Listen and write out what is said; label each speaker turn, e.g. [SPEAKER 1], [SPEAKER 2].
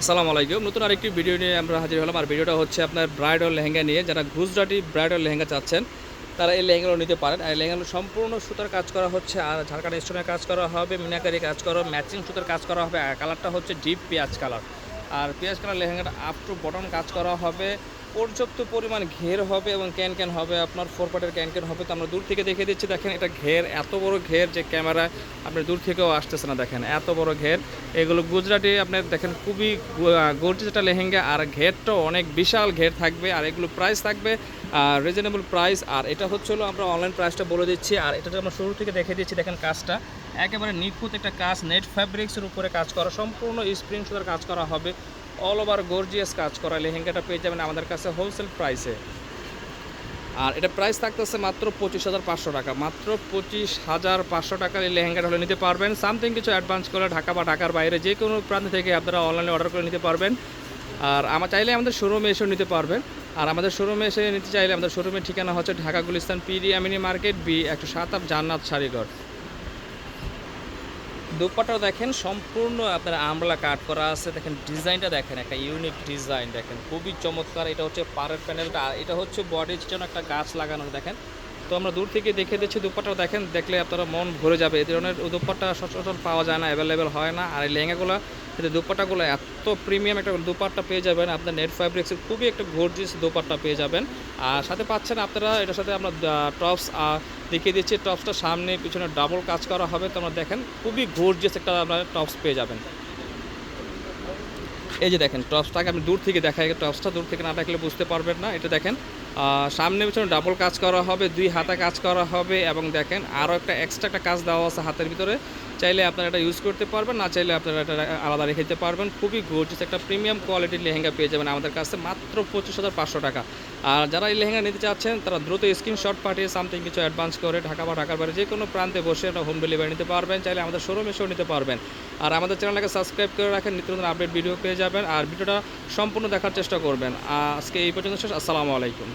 [SPEAKER 1] আসসালামু আলাইকুম। নতুন আরেকটি ভিডিও নিয়ে আমরা হাজির হলাম। আর ভিডিওটা হচ্ছে আপনার ব্রাইডাল লেহেঙ্গা নিয়ে। যারা গুজরাটি ব্রাইডাল লেহেঙ্গা চাচ্ছেন, তারা এই লেহেঙ্গাগুলো নিতে পারেন। আর এই লেহেঙ্গাগুলো সম্পূর্ণ সুতার কাজ করা হচ্ছে। আর ঝাড়খান্ড স্টোনের কাজ করা হবে, মিনাকারি কাজ করা ম্যাচিং সুতার কাজ করা হবে। আর কালারটা হচ্ছে ডিপ পেঁয়াজ কালার। আর পেঁয়াজ কালার লেহেঙ্গাটা আপ টু বটন কাজ করা হবে। পর্যাপ্ত পরিমাণ ঘের হবে এবং ক্যান ক্যান হবে, আপনার ফোর পার্টের ক্যান ক্যান হবে তো আমরা দূর থেকে দেখে দিচ্ছি। দেখেন, এটা ঘের, এত বড় ঘের যে ক্যামেরা আপনি দূর থেকেও আসতেছে না, দেখেন, এত বড় ঘের। এগুলো গুজরাটি, আপনি দেখেন, খুবই গর্জিস যেটা লেহেঙ্গা, আর ঘেরটাও অনেক বিশাল ঘের থাকবে, আর এগুলো প্রাইস থাকবে রিজনেবল প্রাইস আর এটা হচ্ছে হলো আমরা অনলাইন প্রাইসটা বলে দিচ্ছি, আর এটা আমরা শুরু থেকে দেখে দিচ্ছি, দেখেন কাজটা। একেবারে নিখুঁত একটা কাজ নেট ফ্যাব্রিক্সের উপরে কাজ করা, সম্পূর্ণ স্প্রিং সুতার কাজ করা হবে। অল ওভার গর্জিয়াস কাজ করা লেহেঙ্গাটা পেয়ে যাবেন আমাদের কাছে হোলসেল প্রাইসে আর এটা প্রাইস থাকতেছে মাত্র পঁচিশ হাজার পাঁচশো টাকা। মাত্র পঁচিশ হাজার পাঁচশো টাকার এই লেহেঙ্গাটা হলে নিতে পারবেন। সামথিং কিছু অ্যাডভান্স করে ঢাকা বা ঢাকার বাইরে যে কোনো প্রান্ত থেকে আপনারা অনলাইনে অর্ডার করে নিতে পারবেন। আর আমার চাইলে আমাদের শোরুমে এসেও নিতে পারবেন। আর আমাদের শোরুমে এসে নিতে চাইলে আমাদের শোরুমের ঠিকানা হচ্ছে ঢাকা গুলিস্তান পিডি আমিনি মার্কেট বি একশো সাত আপ জান্নাত শাড়িঘর। দুপাটাও দেখেন, সম্পূর্ণ আপনার আমলা কাট করা আছে। দেখেন, ডিজাইনটা দেখেন, একটা ইউনিক ডিজাইন দেখেন। খুবই চমৎকার, এটা হচ্ছে পাড়ের প্যানেলটা এটা হচ্ছে বডির জন্য একটা গাছ লাগানো দেখেন। তো আমরা দূর থেকে দেখে দিচ্ছি দুপাটাও দেখেন, দেখলে আপনারা মন ভরে যাবে। এই ধরনের দুপাট্টা সচরাচর পাওয়া যায় না অ্যাভেলেবেল হয় না। আর এই লেহেঙ্গাগুলো দুপাট্টাগুলো এত প্রিমিয়াম একটা দুপাট্টা পেয়ে যাবেন, আপনার নেট ফ্যাব্রিক্সের খুবই একটা গর্জিয়াস দুপাট্টা পেয়ে যাবেন। আর সাথে পাচ্ছেন আপনারা, এটার সাথে আমরা টপস দেখিয়ে দিচ্ছি টপসটা সামনে, পিছনে ডাবল কাজ করা হবে। তো আমরা দেখেন, খুবই গর্জিয়াস একটা আপনারা টপস পেয়ে যাবেন। এই যে দেখেন টপসটাকে আপনি দূর থেকে দেখায় টপসটা দূর থেকে না দেখলে বুঝতে পারবেন না। এটা দেখেন সামনে পিছনে ডাবল কাজ করা হবে, দুই হাতে কাজ করা হবে এবং দেখেন আরও একটা এক্সট্রা একটা কাজ দেওয়া আছে হাতের ভিতরে। চাইলে আপনারা এটা ইউজ করতে পারবেন, না চাইলে আপনারা এটা আলাদা রেখে দিতে পারবেন। খুবই গর্জিয়াস একটা প্রিমিয়াম কোয়ালিটির লেহেঙ্গা পেয়ে যাবেন আমাদের কাছে, মাত্র পঁচিশ হাজার পাঁচশো টাকা। আর যারা এই লেহেঙ্গা নিতে চাচ্ছেন, তারা দ্রুত স্ক্রিনশট পাঠিয়ে সামথিং কিছু অ্যাডভান্স করে ঢাকা বা ঢাকার বাইরে যে কোনো প্রান্তে বসে এটা হোম ডেলিভারি নিতে পারবেন, চাইলে আমাদের শোরুম এসেও নিতে পারবেন। আর আমাদের চ্যানেলটাকে সাবস্ক্রাইব করে রাখেন, নিত্য নতুন আপডেট ভিডিও পেয়ে যাবেন। আর ভিডিওটা সম্পূর্ণ দেখার চেষ্টা করবেন। আজকে এই পর্যন্ত শেষ, আসসালামু আলাইকুম।